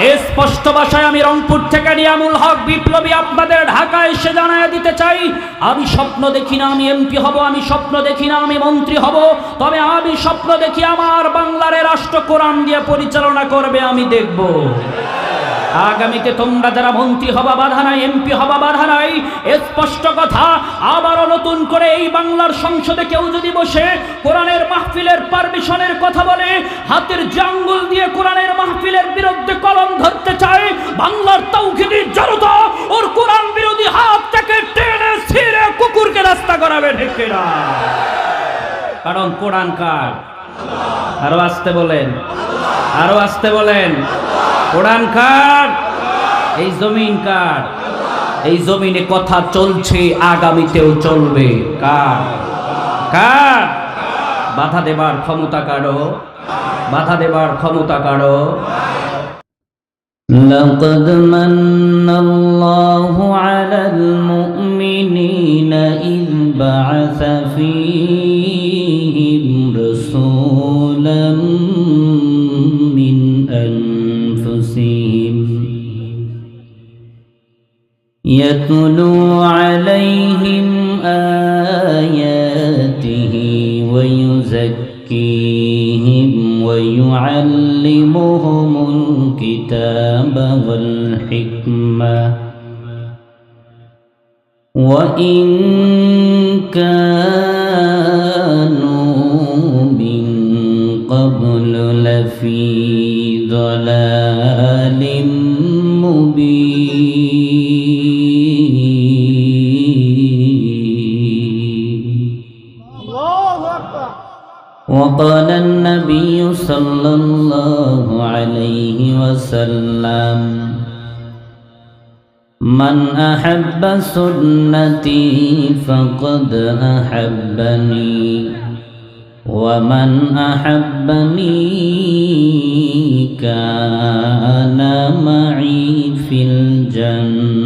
স্পষ্ট ভাষায় আমি রংপুর থেকে নিয়ামুল হক বিপ্লবী আপনাদের ঢাকায় এসে জানায় দিতে চাই। আমি স্বপ্ন দেখি না আমি এমপি হব, আমি স্বপ্ন দেখি না আমি মন্ত্রী হব। তবে আমি স্বপ্ন দেখি আমার বাংলার রাষ্ট্র কোরআন দিয়ে পরিচালনা করবে, আমি দেখব। আগামীতে তোমরা যারা মন্ত্রী হবা, বাধা নাই, এমপি হবা, বাধা নাই স্পষ্ট কথা। আবারও নতুন করে এই বাংলার সংসদে কেউ যদি বসে কোরআনের মাহফিলের পারমিশনের কথা বলে, হাতের জাঙ্গুল দিয়ে কোরআনের মাহফিলের বিরুদ্ধে কলম ধরতে চায়, বাংলার তৌহিদি জনতা, ওর কোরআন বিরোধী হাত থেকে টেনে ছিঁড়ে কুকুরকে রাস্তা করাবে ঢেকেরা কারণ কোরআন কার? আরও আসতে বলেন, আরও আসতে বলেন। কোরআন কার এই জমিন কার এই জমিনে কথা চলছে আগামীতেও চলবে কার কার বাধা দেবার ক্ষমতা কারো বাধা দেবার ক্ষমতা কারো لقد من الله يتلو عليهم آياته ويزكيهم ويعلمهم الكتاب والحكمة وإن كانوا من قبل لفي ضلال مبين صلى الله عليه وسلم. من أحب سنتي فقد أحبني. ومن أحبني كان معي في الجنة.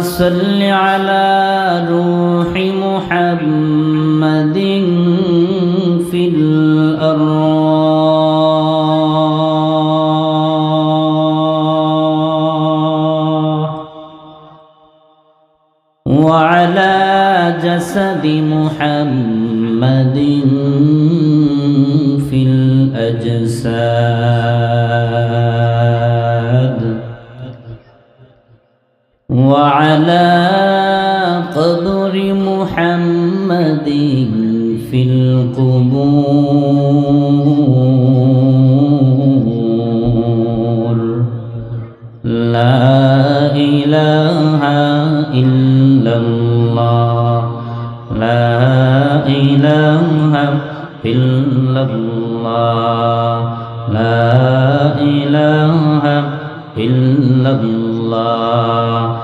صل على روح محمد في الأرواح وعلى جسد محمد في الأجساد. وعلى قبر محمد في القبور. لا إله إلا الله. لا إله إلا الله. لا إله إلا الله.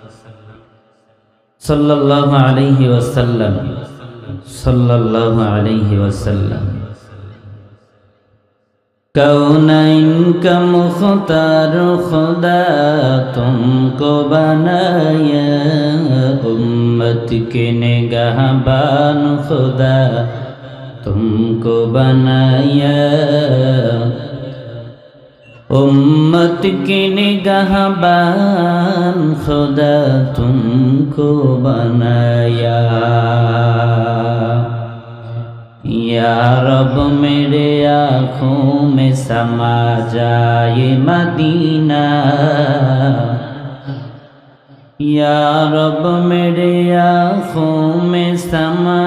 সাল্লাহ আলহি ওয়াসাল্লাম সাল্লাহ আলহি ওয়াসাল্লাম। কৌনাইন কা মুখতার খুদা, তুমকো বানায়া উম্মত কে নিগাহবান খুদা, তুমকো বানায়া उम्मत के निगाहबान खुदा तुमको बनाया या रब मेरे आँखों में समा जाए मदीना या रब मेरे आँखों में समा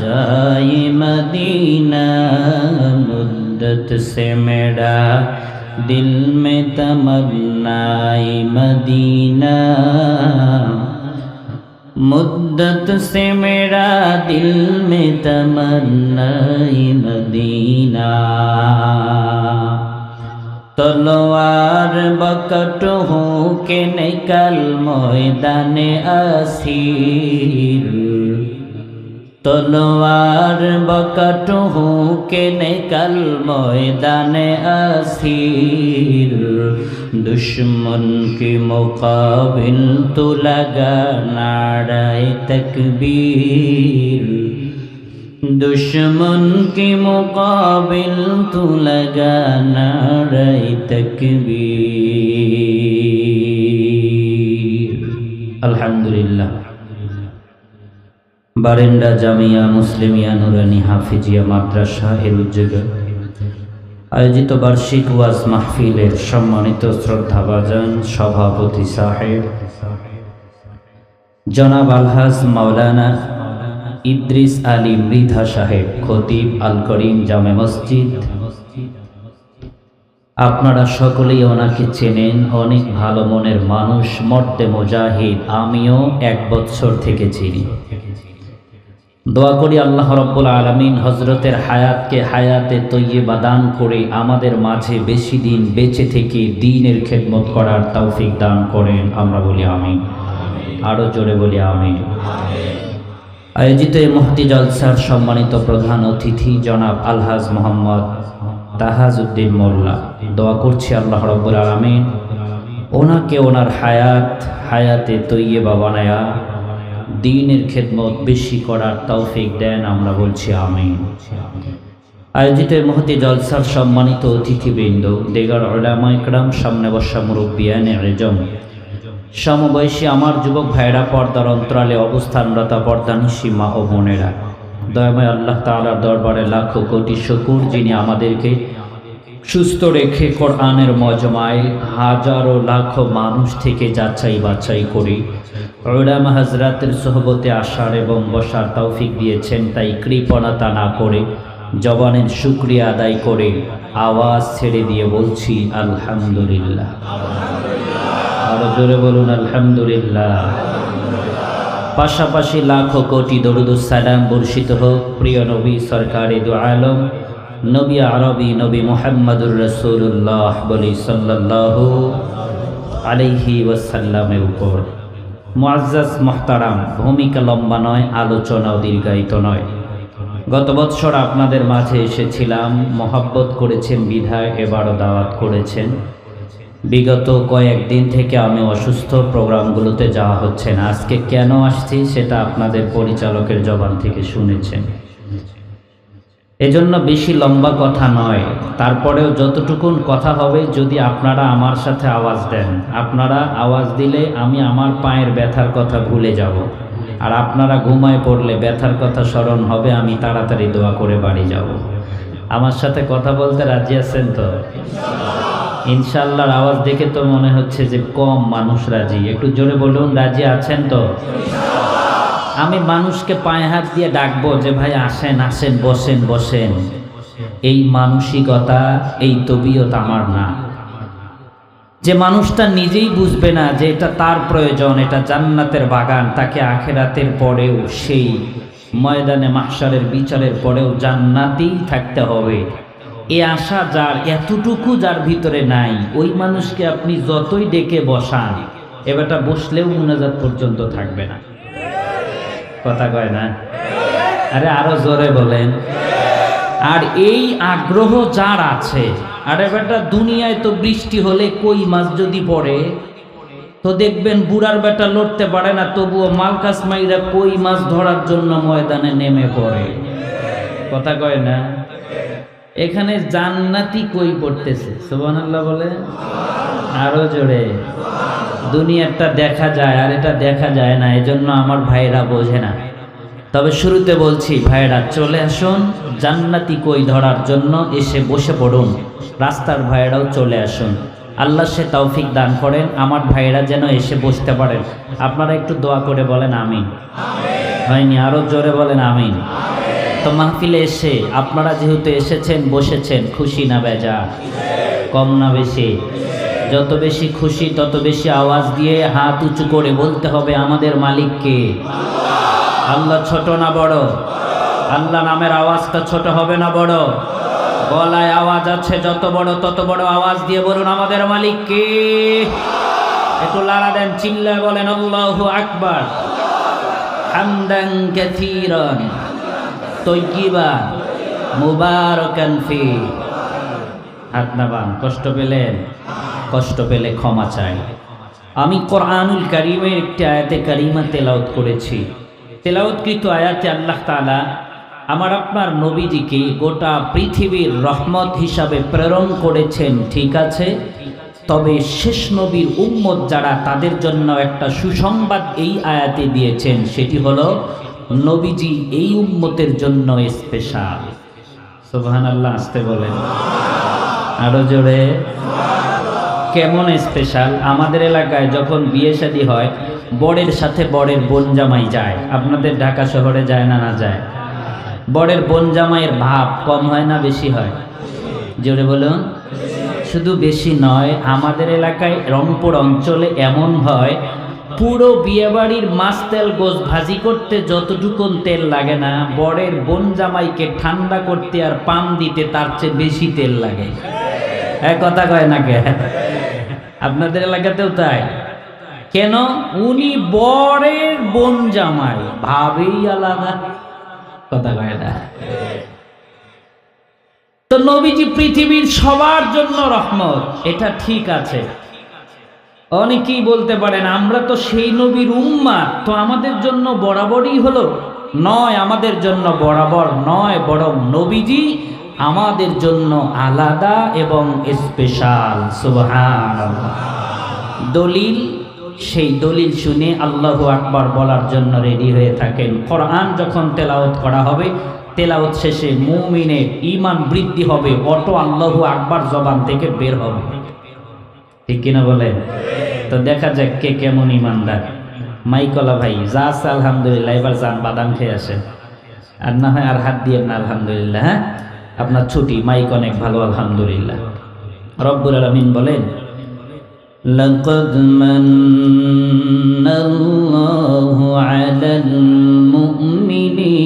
जाए मदीना मुद्दत से मेरा दिल में तमन्नाए मदीना मुद्दत से मेरा दिल में तमन्नाए मदीना तलवार बकट हो के निकल मैदाने তলোয়ার বকটু কেনে কাল ময়দানে আসির দুশ্মন কি মোকাবিল তু লাগা তকবীর। দুশ্মন কি মোকাবিল তু লাগা তকবীর। আলহামদুলিল্লাহ। বারেন্ডা জামিয়া মুসলিমিয়া নুরানি হাফিজিয়া মাদ্রাসা এর উদ্যোগে আয়োজিত বার্ষিক ওয়াজ মাহফিলের সম্মানিত শ্রদ্ধাভাজন সভাপতি সাহেব। জনাব আলহাজ মাওলানা ইদ্রিস আলী মৃধা সাহেব, খতিব আল করিম জামে মসজিদ। আপনারা সকলেই ওনাকে চেনেন, অনেক ভালো মনের মানুষ মর্তে মুজাহিদ, আমিও এক বছর থেকে চিনি। দোয়া করি আল্লাহ রব্বুল আলমিন হজরতের হায়াতকে হায়াতে তৈয়বা দান করে আমাদের মাঝে বেশি দিন বেঁচে থেকে দিনের খেদমত করার তৌফিক দান করেন। আমরা বলি আমি আরও জোরে বলি আমি আয়োজিত এই মহতি জলসার সম্মানিত প্রধান অতিথি জনাব আলহাজ মোহাম্মদ তাহাজ উদ্দিন মোল্লা। দোয়া করছি আল্লাহ রব্বুল আলমিন। ওনাকে ওনার হায়াত হায়াতে তৈয়বা বানায়া দিনের খেদমত বেশি করার তৌফিক দেন আমরা বলছি আমি আয়োজিত মহতি জলসার সম্মানিত অতিথিবৃন্দ, দেগার ওলামা সামনে বসা মুরব্বিয়ান এজম সমবয়সী আমার যুবক ভাইরা পর্দার অন্তরালে অবস্থানরত পর্দানিসী মা ও বোনেরা। দয়াময় আল্লাহ তাআলার দরবারে লাখো কোটি শকুর যিনি আমাদেরকে সুস্থ রেখে কোরআনের মজমায় হাজারো লাখো মানুষ থেকে যাচাই বাছাই করে ওলামা হাজরাতের সোহবতে আসার এবং বসার তৌফিক দিয়েছেন, তাই কৃপণতা না করে জবানের শুক্রিয়া আদায় করে আওয়াজ ছেড়ে দিয়ে বলছি, আলহামদুলিল্লাহ। আরও জোরে বলুন, আলহামদুলিল্লাহ। পাশাপাশি লাখো কোটি দরুদুসালাম বর্ষিত হোক, প্রিয় নবী, সরকারি দু আলম নবী আরবি নবী মোহাম্মদুর রসুল্লাহ বলি সাল্লাহ আলাইহি ওয়াসাল্লামের উপর। মুআজ্জাজ মোহতারাম, ভূমিকা লম্বা নয় আলোচনাও দীর্ঘায়িত নয়। গত বৎসর আপনাদের মাঝে এসেছিলাম, মহাব্বত করেছেন, বিধায় এবারও দাওয়াত করেছেন। বিগত কয়েকদিন থেকে আমি অসুস্থ, প্রোগ্রামগুলোতে যাওয়া হচ্ছে না। আজকে কেন আসছি সেটা আপনাদের পরিচালকের জবান থেকে শুনেছেন। এজন্য বেশি লম্বা কথা নয়। তারপরেও যতটুকুন কথা হবে, যদি আপনারা আমার সাথে আওয়াজ দেন। আপনারা আওয়াজ দিলে আমি আমার পায়ের ব্যথার কথা ভুলে যাব। আর আপনারা ঘুমায় পড়লে ব্যথার কথা স্মরণ হবে, আমি তাড়াতাড়ি দোয়া করে বাড়ি যাব। আমার সাথে কথা বলতে রাজি আছেন তো? ইনশাল্লাহর আওয়াজ দেখে তো মনে হচ্ছে যে কম মানুষ রাজি। একটু জোরে বলুন, রাজি আছেন তো? আমি মানুষকে পায়ে হাত দিয়ে ডাকবো যে, ভাই, আসেন আসেন, বসেন বসেন। এই মানসিকতা, এই তবিয়ত আমার না। যে মানুষটা নিজেই বুঝবে না যে এটা তার প্রয়োজন, এটা জান্নাতের বাগান, তাকে আখেরাতের পরেও সেই ময়দানে মাহসারের বিচারের পরেও জান্নাতেই থাকতে হবে। এ আশা যার, এতটুকু যার ভিতরে নাই। ওই মানুষকে আপনি যতই ডেকে বসান এবারটা বসলেও মুনাজাত পর্যন্ত থাকবে না। কথা কয় না? আরে আরও জোরে বলেন। আর এই আগ্রহ যার আছে, আরে বেটা দুনিয়ায় তো বৃষ্টি হলে কই মাছ যদি পড়ে? তো দেখবেন বুড়ার বেটা লড়তে পারে না, তবুও মালকাস মাইরা কই মাছ ধরার জন্য ময়দানে নেমে পড়ে। কথা কয় না? এখানে জান্নাতি কই পড়তেছে? সুবান আল্লাহ বলে? আরও জোরে। দুনিয়ারটা দেখা যায় আর এটা দেখা যায় না, এজন্য আমার ভাইরা বোঝে না। তবে শুরুতে বলছি, ভাইয়েরা, চলে আসুন জান্নাতি কই ধরার জন্য, এসে বসে পড়ুন। রাস্তার ভাইয়েরাও চলে আসুন। আল্লাহ সে তৌফিক দান করেন, আমার ভাইয়েরা যেন এসে বসতে পারেন। আপনারা একটু দোয়া করে বলেন আমিন। হয়নি, আরও জোরে বলেন আমিন। তো মাহফিলে এসে আপনারা যেহেতু এসেছেন, বসেছেন, খুশি না বেজা? কম না বেশি? যত বেশি খুশি, তত বেশি আওয়াজ দিয়ে হাত উঁচু করে বলতে হবে আমাদের মালিককে। আল্লাহ ছোট না বড়? আল্লাহ নামের আওয়াজটা ছোট হবে না বড়? গলায় আওয়াজ আছে, যত বড় তত বড় আওয়াজ দিয়ে বলুন আমাদের মালিককে। একটু লাড়া দেন, চিল্লায় বলেন, আল্লাহ আকবার। হামদান কাথীরান তৈকিবান মুবারকান ফি। হাত নাবান, কষ্ট পেলেন কষ্ট পেলে ক্ষমা চাই। আমি কোরআনুল কারিমের একটি আয়াতে কারিমা তেলাউত করেছি। তেলাওতকৃত আয়াতে আল্লাহ তাআলা আমার আপনার নবীজিকে গোটা পৃথিবীর রহমত হিসাবে প্রেরণ করেছেন, ঠিক আছে? তবে শেষ নবীর উম্মত যারা তাদের জন্য একটা সুসংবাদ এই আয়াতে দিয়েছেন, সেটি হলো নবীজি এই উম্মতের জন্য স্পেশাল সুবহান আল্লাহ আসতে বলেন। আরও জোরে। কেমন স্পেশাল আমাদের এলাকায় যখন বিয়ে শাদী হয়, বরের সাথে বরের বোন জামাই যায়। আপনাদের ঢাকা শহরে যায় না না যায়? বরের বোন জামাইয়ের ভাব কম হয় না বেশি হয়? জোরে বলুন। শুধু বেশি নয়, আমাদের এলাকায় রংপুর অঞ্চলে এমন হয় পুরো বিয়েবাড়ির মাছ তেল গোস ভাজি করতে যতটুকুন তেল লাগে না, বরের বোন জামাইকে ঠান্ডা করতে আর পান দিতে তার চেয়ে বেশি তেল লাগে। এক কথা কয় না কে? আপনাদের এলাকাতেও তাই। কেন? উনি বরের বোন জামাই, ভাবেই আলাদা। কথা কয় না। তো নবীজি পৃথিবীর সবার জন্য রহমত, এটা ঠিক আছে। অনেকেই বলতে পারেন, আমরা তো সেই নবীর উম্মা তো আমাদের জন্য বরাবরই হলো, নয়, আমাদের জন্য বরাবর নয়, বরং নবীজি আমাদের জন্য আলাদা এবং স্পেশাল। সুবহান দলিল, সেই দলিল শুনে আল্লাহ আকবার বলার জন্য রেডি হয়ে থাকেন। কোরআন যখন তেলাওত করা হবে তেলাওত শেষে মুমিনের ইমান বৃদ্ধি হবে, অটো আল্লাহু আকবার জবান থেকে বের হবে। ঠিক কিনা বলেন তো দেখা যাক কে কেমন ইমানদার মাইকলা ভাই যা আছে আলহামদুলিল্লাহ এবার যান বাদাম খেয়ে আসেন আর না হয় আর হাত দিয়ে না আলহামদুলিল্লাহ হ্যাঁ আপনার ছুটি মাইক অনেক ভালো আলহামদুলিল্লাহ রব্বুল আলমিন বলেন لقد من الله على المؤمنين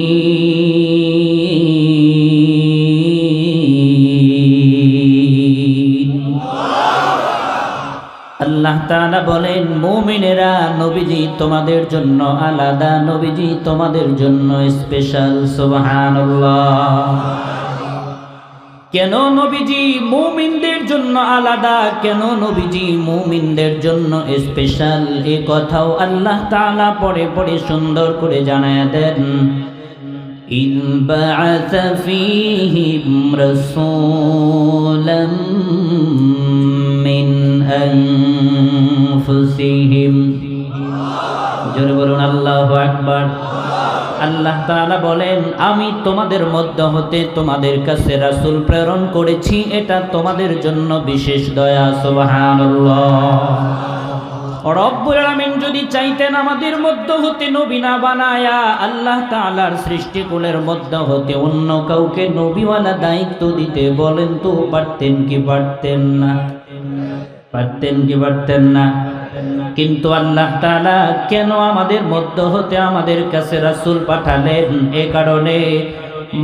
তাআলা বলেন মুমিনেরা নবীজি তোমাদের জন্য আলাদা নবীজি তোমাদের জন্য স্পেশাল সুবহানাল্লাহ কেন নবীজি মুমিনদের জন্য আলাদা কেন নবীজি মুমিনদের জন্য স্পেশাল এ কথাও আল্লাহ তাআলা পরে পরে সুন্দর করে জানায় দেন إذ بعث فيهم رسولا জোরে বলুন, আল্লাহু আকবার। আল্লাহ তাআলা বলেন, আমি তোমাদের মধ্য হতে তোমাদের কাছে রাসূল প্রেরণ করেছি, এটা তোমাদের জন্য বিশেষ দয়া, সুবহানাল্লাহ। রব্বুল যদি চাইতেন আমাদের মধ্য হতে নবী না বানায়া, আল্লাহ তাআলার সৃষ্টিকুলের মধ্য হতে অন্য কাউকে নবীওয়ালা দায়িত্ব দিতে বলেন তো, পারতেন কি পারতেন না? পারতেন কি পারতেন না? কিন্তু আল্লাহ তাআলা কেন আমাদের মধ্য হতে আমাদের কাছে রাসূল পাঠালেন? এ কারণে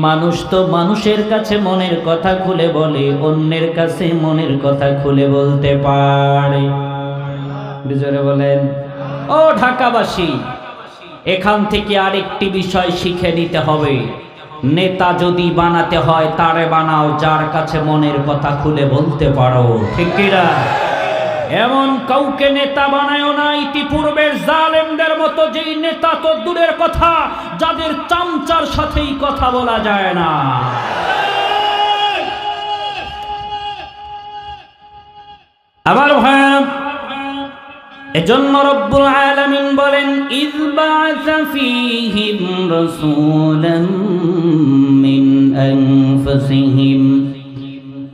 মানুষ তো মানুষের কাছে মনের কথা খুলে বলে, অন্যের কাছে মনের কথা খুলে বলতে পারে। বিজয় বলেন, ও ঢাকাবাসী, এখান থেকে আরেকটি বিষয় শিখে নিতে হবে। নেতা যদি বানাতে হয়, তারে বানাও যার কাছে মনের কথা খুলে বলতে পারো। ঠিক কিনা এমন কাউকে নেতা বানায় না, ইতিপূর্বের জালেমদের মতো যেই নেতা তো দূরের কথা, যাদের চামচার সাথেই কথা বলা যায় না। আবার ভাই এজন্য রব্বুল আলামিন বলেন ইয বা'আসা ফীহিম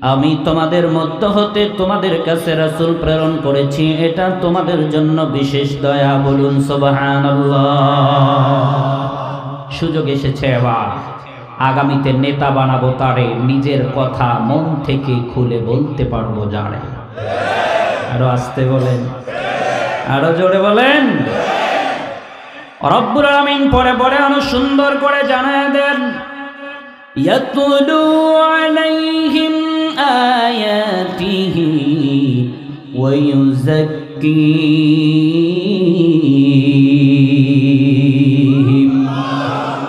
আমি তোমাদের মধ্য হতে তোমাদের কাছে রাসুল প্রেরণ করেছি, এটা তোমাদের জন্য বিশেষ দয়া। বলুন, সুবহানাল্লাহ। সুযোগ এসেছে এবার। আগামীতে নেতা বানাবো তারে, নিজের কথা মন থেকে খুলে বলতে পারব যারে। আরও আসতে বলেন। আরও জোরে বলেন। রব্বুল আলামিন পরে পরে আরও সুন্দর করে জানায় দেন। ইয়াতলু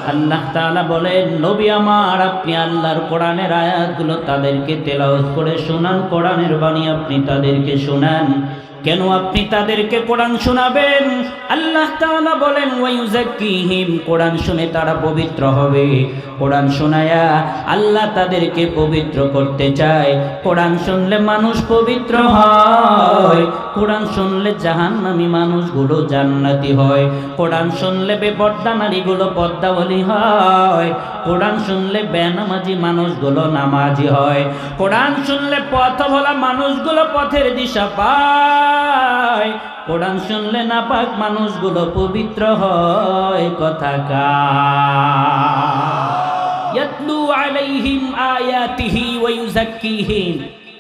আল্লাহ তাআলা বলেন, নবী আমার, আপনি আল্লাহর কোরআনের আয়াতগুলো তাদেরকে তেলাওয়াত করে শোনান, কোরআনের বাণী আপনি তাদেরকে শোনান। কেন আপনি তাদেরকে কোরআন শোনাবেন? আল্লাহ তাআলা বলেন ওয়াইউযাক্কিহিম কোরআন শুনে তারা পবিত্র হবে। কোরআন শোনায়া আল্লাহ তাদেরকে পবিত্র করতে চায়। কোরআন শুনলে মানুষ পবিত্র হয়। কোরআন শুনলে জাহান্নামী মানুষগুলো জান্নাতি হয়। কোরআন শুনলে বেপর্দা নারীগুলো পদ্মাবলী হয়। কোরআন শুনলে বেনামাজি মানুষগুলো নামাজি হয়। কোরআন শুনলে পথ ভোলা মানুষগুলো পথের দিশা পায়। কোরআন শুনলে না পাক মানুষগুলো পবিত্র হয় কথা কা ইয়াতলু আলাইহিম আয়াতিহি ওয়া ইউযাক্কিহিম।